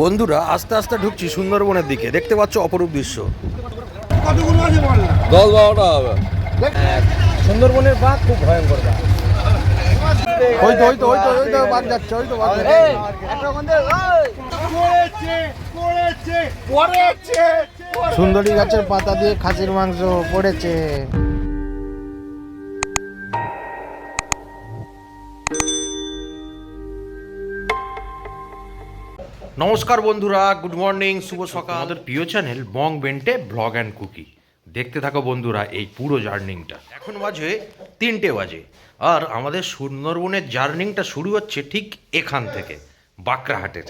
বন্ধুরা আস্তে আস্তে ঢুকছি সুন্দরবনের দিকে। দেখতে পাচ্ছ অপরূপ দৃশ্য। দশ বারোটা হবে। সুন্দরবনের বাঘ খুব ভয়ঙ্কর বাঘ। ওই তো ওই তো ওই তো ওই তো বাঘ যাচ্ছে ওই তো বাঘ পড়েছে পড়েছে পড়েছে সুন্দরী গাছের পাতা দিয়ে খাসির মাংস পড়েছে। নমস্কার বন্ধুরা গুড মর্নিং শুভ সকাল। আমাদের প্রিয় channel Bong Bente blog and cookie দেখতে থাকো বন্ধুরা এই পুরো জার্নিংটা। এখন বাজে তিনটে বাজে। আর আমাদের সুন্দরবনের জার্নিংটা শুরু হচ্ছে ঠিক এখান থেকে, বাঁকড়াহাটের।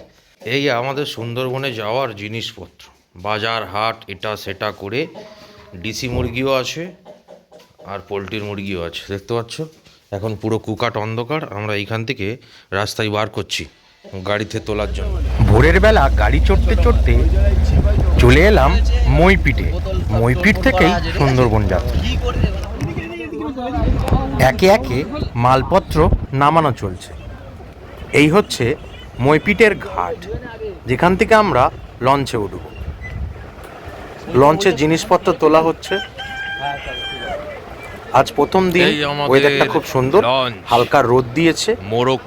এই আমাদের সুন্দরবনে যাওয়ার জিনিসপত্র। বাজার, হাট, এটা, সেটা করে ডিসি মুরগিও আছে, আর পোলট্রির মুরগিও আছে। দেখতে পাচ্ছ? এখন পুরো কুকাট অন্ধকার, আমরা এইখান থেকে রাস্তায় বার করছি। গাড়িতে তোলার জন্য। ভোরের বেলা গাড়ি চড়তে চড়তে চলে এলাম মইপিটে। মইপিট থেকেই সুন্দরবন যাত্রা। একে একে মালপত্র নামানো চলছে। এই হচ্ছে মইপিটের ঘাট যেখান থেকে আমরা লঞ্চে উঠব। লঞ্চের জিনিসপত্র তোলা হচ্ছে। আজ প্রথম দিন ওয়েদারটা খুব সুন্দর। হালকা রোদ দিয়েছে। মোরক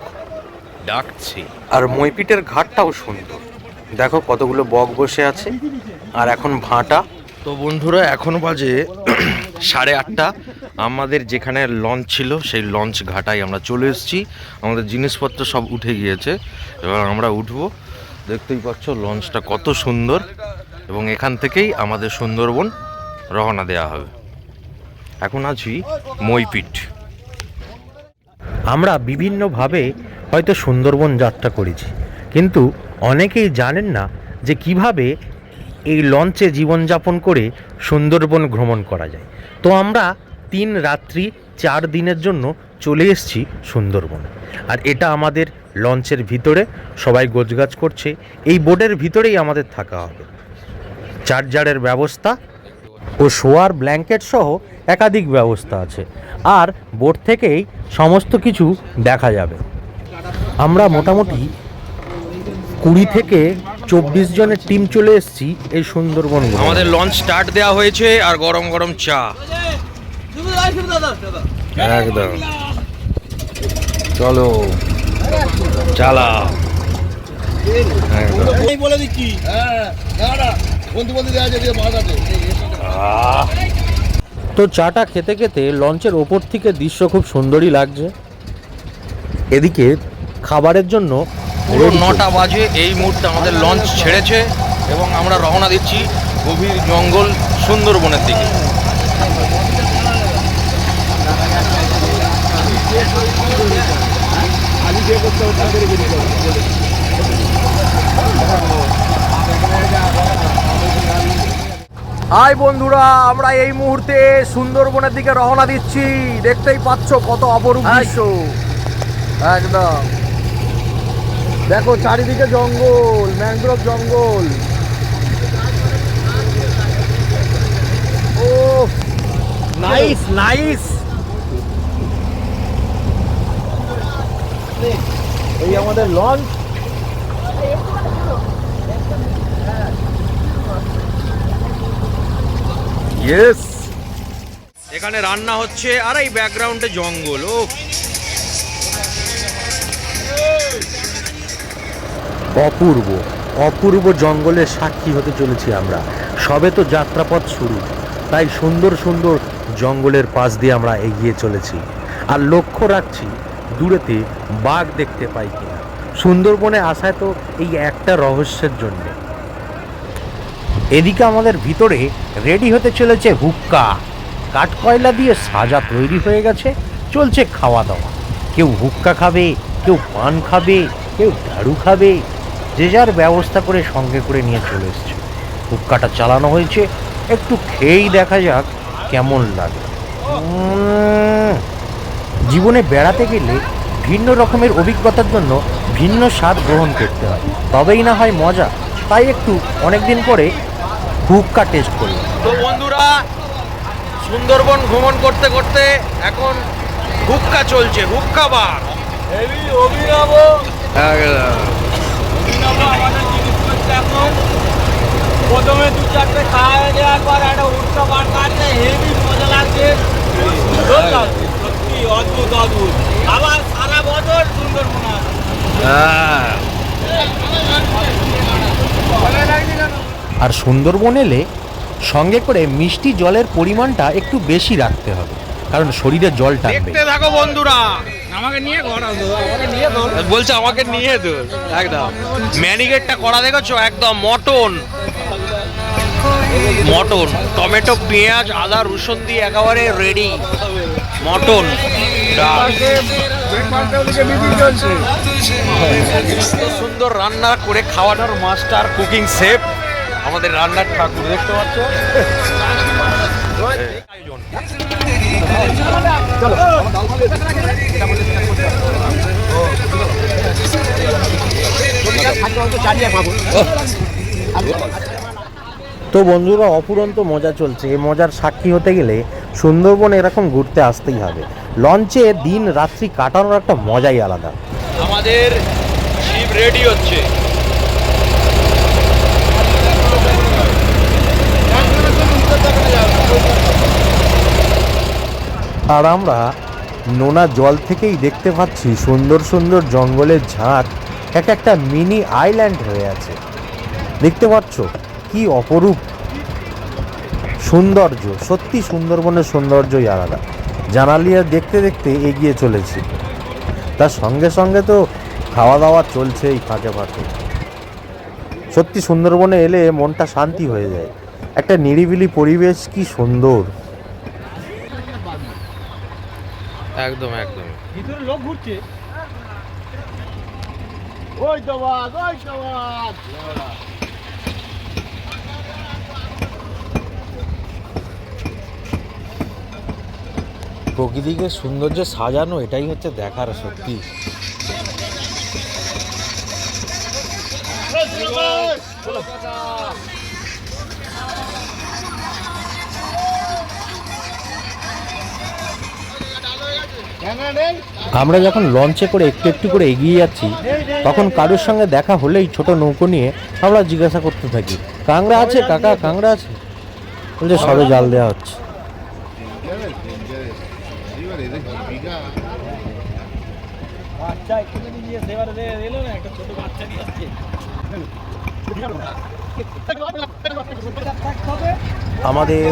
ডাকছে। আর মইপিটের ঘাটটাও সুন্দর। দেখো কতগুলো বক বসে আছে আর এখন ভাঁটা। তো বন্ধুরা এখন বাজে সাড়ে আটটা। আমাদের যেখানে লঞ্চ ছিল সেই লঞ্চ ঘাটায় আমরা চলে এসেছি। আমাদের জিনিসপত্র সব উঠে গিয়েছে। এবার আমরা উঠবো। দেখতেই পাচ্ছ লঞ্চটা কত সুন্দর। এবং এখান থেকেই আমাদের সুন্দরবন রওনা দেওয়া হবে। এখন আছি মইপিট। আমরা বিভিন্নভাবে হয়তো সুন্দরবন যাত্রা করেছি। কিন্তু অনেকেই জানেন না যে কীভাবে এই লঞ্চে জীবনযাপন করে সুন্দরবন ভ্রমণ করা যায়। তো আমরা তিন রাত্রি, চার দিনের জন্য চলে এসেছি সুন্দরবনে। আর এটা আমাদের লঞ্চের ভিতরে সবাই গোছগাছ করছে। এই বোর্ডের ভিতরেই আমাদের থাকা হবে। চার্জারের ব্যবস্থা ও শোয়ার ব্ল্যাঙ্কেট সহ একাধিক ব্যবস্থা আছে। আর বোর্ড থেকেই সমস্ত কিছু দেখা যাবে। আমরা মোটামুটি কুড়ি থেকে চব্বিশ জনের টিম চলে এসেছি এই সুন্দরবন আমাদের লঞ্চ স্টার্ট দেওয়া হয়েছে আর গরম গরম চা। একদম। চলো। চালা বলে দিচ্ছি। হ্যাঁ না না বন্ধু বন্ধু দেওয়া যায় তো চাটা খেতে খেতে লঞ্চের ওপর থেকে দৃশ্য খুব সুন্দরই লাগছে। এদিকে খাবারের জন্য পুরো নটা বাজে এই মুহূর্তে আমাদের লঞ্চ ছেড়েছে এবং আমরা রওনা দিচ্ছি গভীর জঙ্গল সুন্দরবনের দিকে। হাই বন্ধুরা আমরা এই মুহূর্তে সুন্দরবনের দিকে রওনা দিচ্ছি। দেখতেই পাচ্ছ কত অপরূপ দৃশ্য। একদম। দেখো চারিদিকে জঙ্গল ম্যানগ্রোভ জঙ্গল। ও নাইস নাইস এই আমাদের লঞ্চ ইয়েস এখানে রান্না হচ্ছে আর এই ব্যাকগ্রাউন্ডে জঙ্গল ও অপূর্ব অপূর্ব জঙ্গলের সাক্ষী হতে চলেছি আমরা। সবে তো যাত্রাপথ শুরু, তাই সুন্দর সুন্দর জঙ্গলের পাশ দিয়ে আমরা এগিয়ে চলেছি। আর লক্ষ্য রাখছি, দূরেতে বাঘ দেখতে পাই কিনা। সুন্দরবনে আসায় তো এই একটা রহস্যের জন্য। এদিকে আমাদের ভিতরে রেডি হতে চলেছে হুক্কা। কাঠকয়লা দিয়ে সাজা তৈরি হয়ে গেছে, চলছে খাওয়া দাওয়া। কেউ হুক্কা খাবে, কেউ পান খাবে, কেউ দারু খাবে যে যার ব্যবস্থা করে সঙ্গে করে নিয়ে চলে এসছে। হুক্কাটা চালানো হয়েছে। একটু খেয়েই দেখা যাক কেমন লাগে। জীবনে বেড়াতে গেলে ভিন্ন রকমের অভিজ্ঞতার জন্য ভিন্ন স্বাদ গ্রহণ করতে হয়। তবেই না হয় মজা। তাই একটু অনেকদিন পরে হুক্কা টেস্ট করি তো বন্ধুরা সুন্দরবন ভ্রমণ করতে করতে এখন হুক্কা চলছে হুক্কা বার। অভিনব। প্রথমে দু চারটে খাওয়া দেওয়ার পর একটা আর হেভি মজা লাগছে। হ্যাঁ। সত্যি অদ্ভুত অদ্ভুত। আবার সারা বছর সুন্দর মনে হ্যাঁ। আর সুন্দরবন এলে সঙ্গে করে মিষ্টি জলের পরিমাণটা একটু বেশি রাখতে হবে কারণ শরীরে জলটা দেখতে থাকো বন্ধুরা। বলছে আমাকে নিয়ে তো একদম। ম্যানিগেটটা করা দেখেছ? একদম, মটন। মটন, টমেটো, পেঁয়াজ, আদা, রসুন দিয়ে একেবারে রেডি মটন সুন্দর রান্না করে খাওয়ানোর মাস্টার কুকিং শেফ, আমাদের রান্নার ঠাকুর, দেখতে পাচ্ছ। তো বন্ধুরা অপুরন্ত মজা চলছে। এই মজার সাক্ষী হতে গেলে সুন্দরবন এরকম ঘুরতে আসতেই হবে। লঞ্চে দিন রাত্রি কাটানোর একটা মজাই আলাদা। আমাদের শিপ রেডি হচ্ছে। আর আমরা নোনা জল থেকেই দেখতে পাচ্ছি সুন্দর সুন্দর জঙ্গলের ঝাঁক, এক একটা মিনি আইল্যান্ড হয়ে আছে। দেখতে পাচ্ছ কি অপরূপ সৌন্দর্য, সত্যি সুন্দরবনের সৌন্দর্যই আলাদা। জানালিয়া দেখতে দেখতে এগিয়ে চলেছি। তার সঙ্গে সঙ্গে তো খাওয়া দাওয়া চলছে এই ফাঁকে ফাঁকে। সত্যি সুন্দরবনে এলে মনটা শান্তি হয়ে যায়। একটা নিরিবিলি পরিবেশ কি সুন্দর। একদম একদম। ভিতরে লোক ঘুরছে। ওই তো বাদ ওই তো বাদ প্রকৃতিকে সৌন্দর্য সাজানো এটাই হচ্ছে দেখার সত্যি আমরা যখন লঞ্চে করে একটু একটু করে এগিয়ে যাচ্ছি, তখন কারোর সঙ্গে দেখা হলেই ছোট নৌকো নিয়ে আমরা জিজ্ঞাসা করতে থাকি কাংড়া আছে কাকা কাংড়া আছে? বলছে, সবে জাল দেওয়া হচ্ছে। বাচ্চা না আমাদের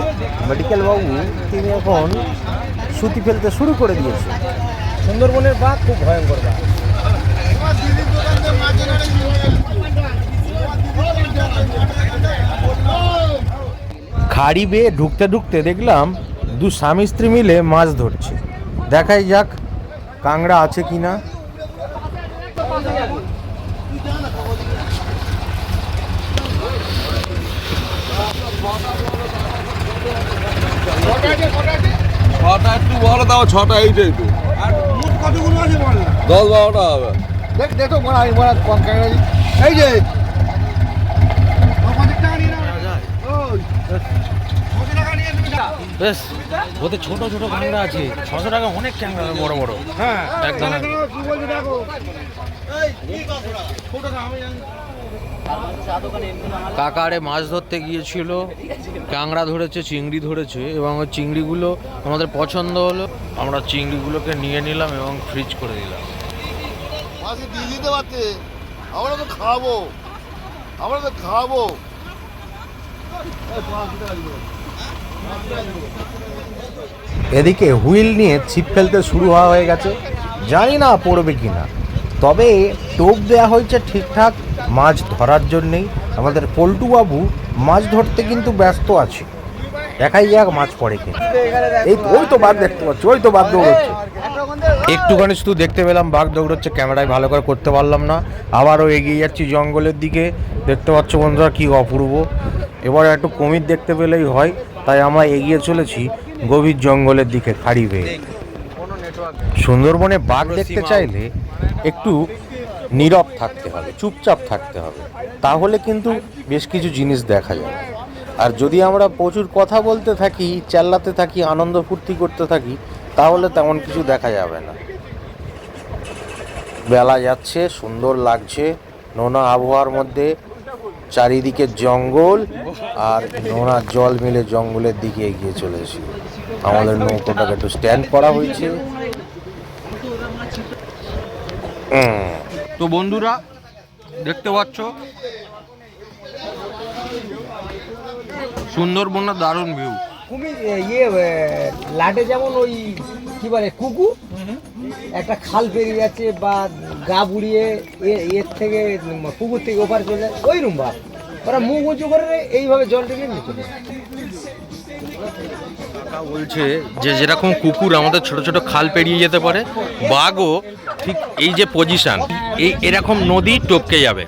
মেডিকেল বাবু, তিনি এখন সুতি ফেলতে শুরু করে দিয়েছে। সুন্দরবনের বাঘ খুব ভয়ঙ্কর বাঘ। খাড়ি বেয়ে ঢুকতে ঢুকতে দেখলাম দু স্বামী স্ত্রী মিলে মাছ ধরছে। দেখাই যাক কাংড়া আছে কিনা। ছটা একটু বলো তাও ছটা এইটাই তো। কতগুলো আছে বল? না দশ বারোটা হবে। দেখ দেখো মনে হয় মনে কম এই যে বেশ ওতে ছোট ছোট কাঁকড়া আছে। ছশো টাকা অনেক ক্যাংরা বড় বড়। হ্যাঁ একদম। কাকারে মাছ ধরতে গিয়েছিল কাংড়া ধরেছে চিংড়ি ধরেছে এবং ওই চিংড়িগুলো আমাদের পছন্দ হলো। আমরা চিংড়িগুলোকে নিয়ে নিলাম এবং ফ্রিজ করে দিলাম। দিয়ে দিতে পারতে? আমরা তো খাব। আমরা তো খাব। এদিকে হুইল নিয়ে ছিপ ফেলতে শুরু হওয়া হয়ে গেছে। জানি না পড়বে কি না তবে টোপ দেওয়া হয়েছে ঠিকঠাক, মাছ ধরার জন্যেই। আমাদের পল্টুবাবু মাছ ধরতে কিন্তু ব্যস্ত আছে। দেখাই যাক মাছ পড়ে কিনা এই ওই তো বাঘ দেখতে পাচ্ছি, ওই তো বাঘ দৌড়চ্ছে। একটুখানি শুধু দেখতে পেলাম, বাঘ দৌড়চ্ছে, ক্যামেরায় ভালো করে করতে পারলাম না। আবারও এগিয়ে যাচ্ছি জঙ্গলের দিকে। দেখতে পাচ্ছ বন্ধুরা কী অপূর্ব। এবার একটু কুমির দেখতে পেলেই হয়, তাই আমরা এগিয়ে চলেছি গভীর জঙ্গলের দিকে, খাড়ি বেয়ে। সুন্দরবনে বাঘ দেখতে চাইলে একটু নীরব থাকতে হবে চুপচাপ থাকতে হবে। তাহলে কিন্তু বেশ কিছু জিনিস দেখা যায় আর যদি আমরা প্রচুর কথা বলতে থাকি চেল্লাতে থাকি আনন্দ ফুর্তি করতে থাকি তাহলে তেমন কিছু দেখা যাবে না। বেলা যাচ্ছে সুন্দর লাগছে নোনা আবহাওয়ার মধ্যে চারিদিকে জঙ্গল আর নোনা জল মিলে জঙ্গলের দিকে এগিয়ে চলেছি। আমাদের নৌকোটাকে একটু স্ট্যান্ড করা হয়েছে। তো বন্ধুরা দেখতে পাচ্ছ? সুন্দরবনের দারুণ ভিউ কুমির ইয়ে লাটে যেমন ওই কি বলে কুকুর একটা খাল পেরিয়ে যাচ্ছে বা গা বুড়িয়ে এর থেকে পুকুর থেকে ওপারে চলে যায় ওই রুম ভাব ওরা মুখ উঁচু করে এইভাবে জল নিয়ে চলে বলছে যে যেরকম কুকুর আমাদের ছোট ছোট খাল পেরিয়ে যেতে পারে বাঘও ঠিক এই যে পজিশন এই এরকম নদী টপকে যাবে।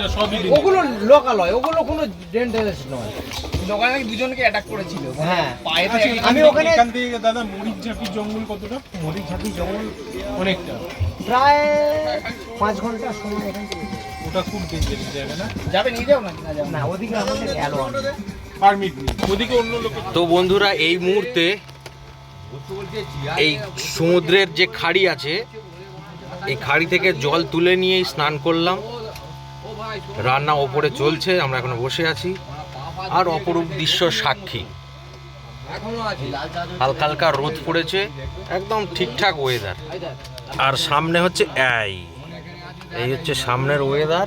না সবই ওগুলো কোনো নয়। দোকানে দুজনকে অ্যাটাক করেছিল। হ্যাঁ। আচ্ছা, আমি আমি ওখানে এখান থেকে দাদা জঙ্গল কতটা? জঙ্গল অনেকটা। প্রায় পাঁচ ঘণ্টা সময় এখান থেকে। ওটা খুব ডেঞ্জারাস জায়গা না? যাবে নিয়ে যাও না না। ওদিকে আমাদের অ্যালো পারমিট নেই। ওদিকে অন্য লোকে তো বন্ধুরা এই মুহূর্তে এই সমুদ্রের যে খাড়ি আছে এই খাড়ি থেকে জল তুলে নিয়েই স্নান করলাম। রান্না ওপরে চলছে আমরা এখন বসে আছি। আর অপরূপ দৃশ্য সাক্ষী। হালকা হালকা রোদ পড়েছে একদম ঠিকঠাক ওয়েদার আর সামনে হচ্ছে এই। এই হচ্ছে সামনের ওয়েদার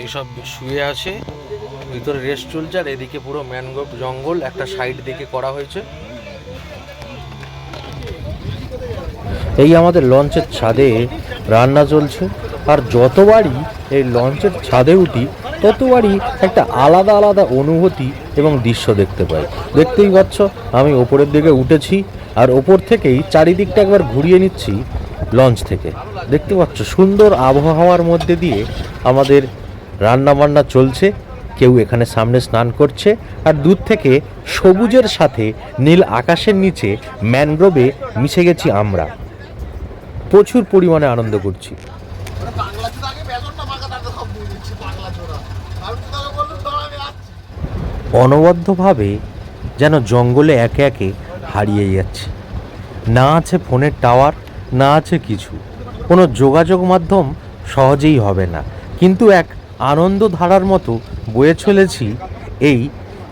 এইসব শুয়ে আছে। ভিতরে রেস্ট চলছে আর এদিকে পুরো ম্যানগ্রোভ জঙ্গল একটা সাইড দিকে করা হয়েছে। এই আমাদের লঞ্চের ছাদে রান্না চলছে আর যতবারই এই লঞ্চের ছাদে উঠি, ততবারই একটা আলাদা আলাদা অনুভূতি এবং দৃশ্য দেখতে পাই। দেখতেই পাচ্ছ, আমি ওপরের দিকে উঠেছি আর ওপর থেকেই চারিদিকটা একবার ঘুরিয়ে নিচ্ছি লঞ্চ থেকে। দেখতে পাচ্ছ, সুন্দর আবহাওয়ার মধ্যে দিয়ে আমাদের রান্না বান্না চলছে। কেউ এখানে সামনে স্নান করছে আর দূর থেকে সবুজের সাথে নীল আকাশের নিচে ম্যানগ্রোভে মিশে গেছি আমরা। প্রচুর পরিমাণে আনন্দ করছি। অনবদ্যভাবে যেন জঙ্গলে একে একে হারিয়ে যাচ্ছে। না আছে ফোনের টাওয়ার, না আছে কিছু। কোনো যোগাযোগ মাধ্যম সহজেই হবে না। কিন্তু এক আনন্দ ধারার মতো বয়ে চলেছি এই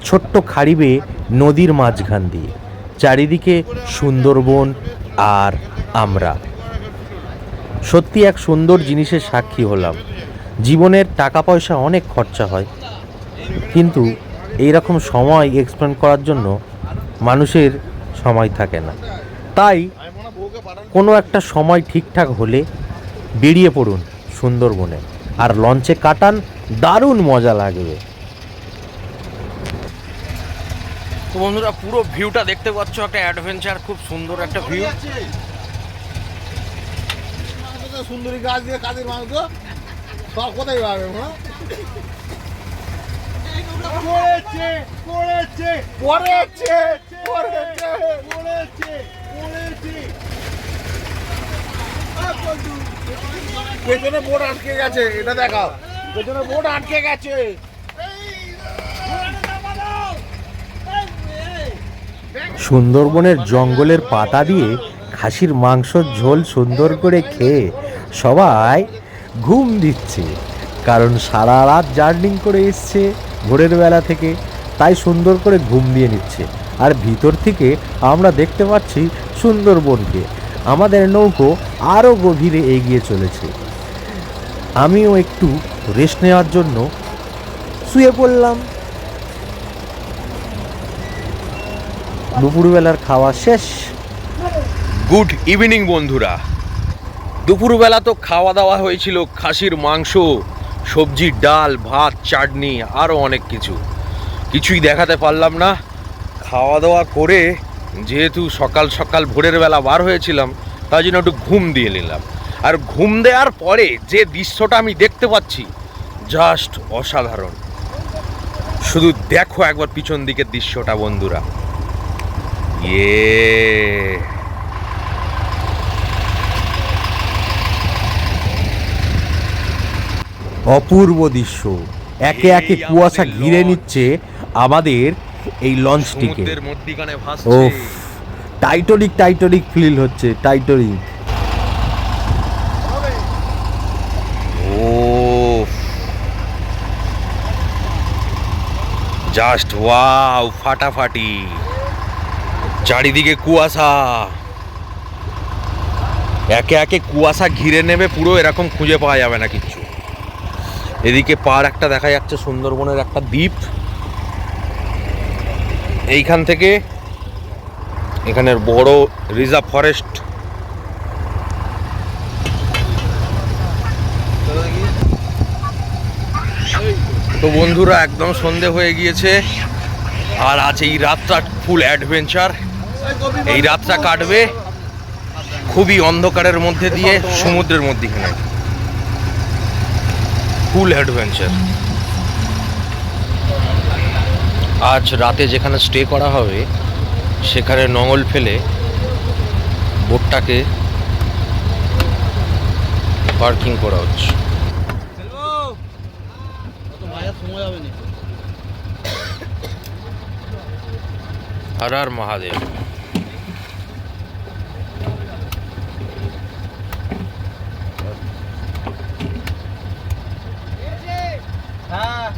ছোট্ট খাড়ি বেয়ে নদীর মাঝখান দিয়ে, চারিদিকে সুন্দরবন আর আমরা। সত্যি এক সুন্দর জিনিসের সাক্ষী হলাম। জীবনের টাকা পয়সা অনেক খরচা হয়, কিন্তু এই রকম সময় এক্সপ্লেন করার জন্য মানুষের সময় থাকে না। তাই কোনো একটা সময় ঠিকঠাক হলে বেরিয়ে পড়ুন সুন্দরবনে। আর লঞ্চে কাটান দারুণ মজা লাগবে। তো বন্ধুরা পুরো ভিউটা দেখতে পাচ্ছ একটা অ্যাডভেঞ্চার খুব সুন্দর একটা ভিউ সুন্দরী গাছ দিয়ে কাদের মাংস সব কোথায় পাবে হ্যাঁ করেছে করেছে করেছে করেছে করেছে করেছে। পেছনে বোট আটকে গেছে, এটা দেখাও। পেছনে বোট আটকে গেছে। সুন্দরবনের জঙ্গলের পাতা দিয়ে খাসির মাংসর ঝোল সুন্দর করে খেয়ে সবাই ঘুম দিচ্ছে, কারণ সারা রাত জার্নিং করে এসছে ভোরের বেলা থেকে, তাই সুন্দর করে ঘুম দিয়ে নিচ্ছে। আর ভিতর থেকে আমরা দেখতে পাচ্ছি সুন্দরবনকে। আমাদের নৌকো আরও গভীরে এগিয়ে চলেছে। আমিও একটু রেস্ট নেওয়ার জন্য শুয়ে পড়লাম। দুপুরবেলার খাওয়া শেষ। গুড ইভিনিং বন্ধুরা। দুপুরবেলা তো খাওয়া দাওয়া হয়েছিল খাসির মাংস, সবজি, ডাল, ভাত, চাটনি আরও অনেক কিছু। কিছুই দেখাতে পারলাম না। খাওয়া দাওয়া করে যেহেতু সকাল সকাল ভোরের বেলা বার হয়েছিলাম তাই জন্য একটু ঘুম দিয়ে নিলাম। আর ঘুম দেওয়ার পরে যে দৃশ্যটা আমি দেখতে পাচ্ছি জাস্ট অসাধারণ। শুধু দেখো একবার পিছন দিকের দৃশ্যটা বন্ধুরা। ইয়ে অপূর্ব দৃশ্য। একে একে কুয়াশা ঘিরে নিচ্ছে আমাদের এই লঞ্চটিকে ও টাইটনিক টাইটনিক ফিল হচ্ছে টাইটনিক জাস্ট ওয়াও ফাটাফাটি। চারিদিকে কুয়াশা। একে একে কুয়াশা ঘিরে নেবে পুরো এরকম খুঁজে পাওয়া যাবে না কিচ্ছু। এদিকে পার একটা দেখা যাচ্ছে সুন্দরবনের একটা দ্বীপ। এইখান থেকে এখানের বড় রিজার্ভ ফরেস্ট। তো বন্ধুরা, একদম সন্ধে হয়ে গিয়েছে। আর আজ এই রাতটা ফুল অ্যাডভেঞ্চার এই রাতটা কাটবে খুবই অন্ধকারের মধ্যে দিয়ে সমুদ্রের মধ্যেখানে। ফুল অ্যাডভেঞ্চার আজ রাতে যেখানে স্টে করা হবে, সেখানে নঙল ফেলে বোটটাকে পার্কিং করা হচ্ছে। হরার হর মহাদেব হ্যাঁ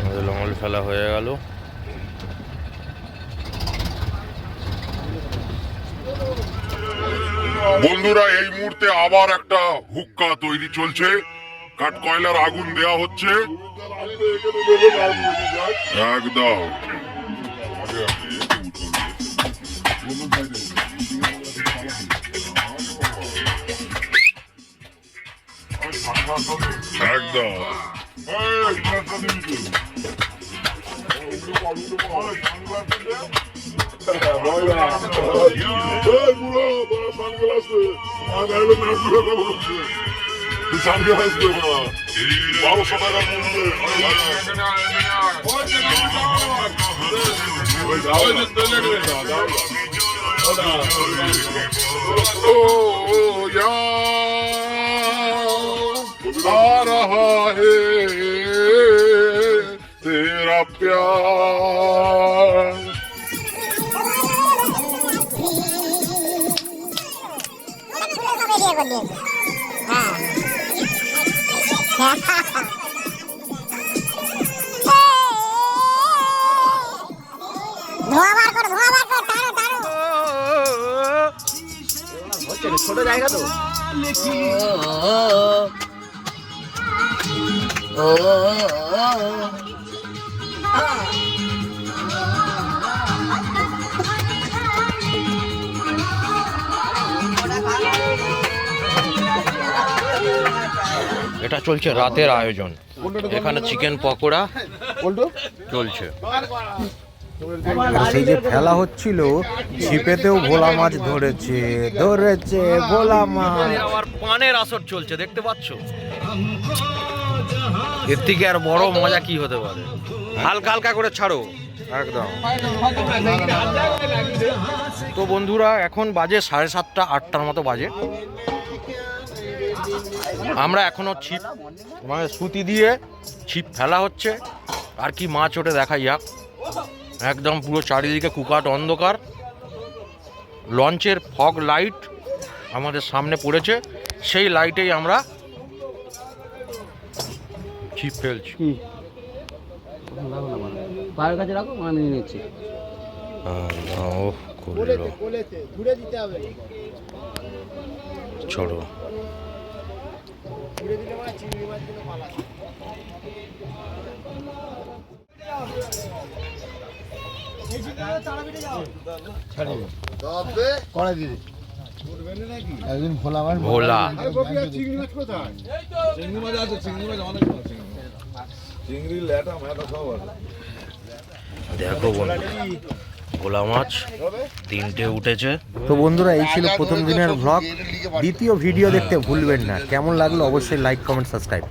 আমাদের লঙল ফেলা হয়ে গেল। বন্ধুরা, এই মুহূর্তে আবার একটা হুক্কা তৈরি চলছে। কাঠ কয়লার আগুন দেয়া হচ্ছে। একদম। একদম। Vay be. Hey Burak bana sangılaslı. Ben evin mevzuna da vuruldu. Bir sangılaslı bana. Bana sana da vuruldu. Oh, yeah. Araha. तेरा प्यार ধোয়া বার কর ধোয়া বার কর টানো টানো ছোট জায়গা তো এটা চলছে রাতের আয়োজন। এখানে চিকেন পকোড়া চলছে। সেই যে ফেলা হচ্ছিল ছিপেতেও ভোলা মাছ ধরেছে ধরেছে ভোলা মাছ। পানের আসর চলছে দেখতে পাচ্ছ? এর থেকে আর বড় মজা কি হতে পারে? হালকা হালকা করে ছাড়ো। একদম। তো বন্ধুরা এখন বাজে সাড়ে সাতটা আটটার মতো বাজে। আমরা এখনও ছিপ মানে সুতি দিয়ে ছিপ ফেলা হচ্ছে। আর কি মাছ ওঠে দেখা যাক। একদম পুরো চারিদিকে কুকাট অন্ধকার। লঞ্চের ফগ লাইট আমাদের সামনে পড়েছে। সেই লাইটেই আমরা ছিপ ফেলছি পায়ের কাছে রাখো আমি নিয়ে নিচ্ছি। আল্লাহ, ওহ, করল। ছড়ো একদিন ভোলা মাছ ভোলা দেখো বন্ধু ভোলা মাছ তিনটে উঠেছে। তো বন্ধুরা এই ছিল প্রথম দিনের ভ্লগ দ্বিতীয় ভিডিও দেখতে ভুলবেন না। কেমন লাগল অবশ্যই লাইক কমেন্ট সাবস্ক্রাইব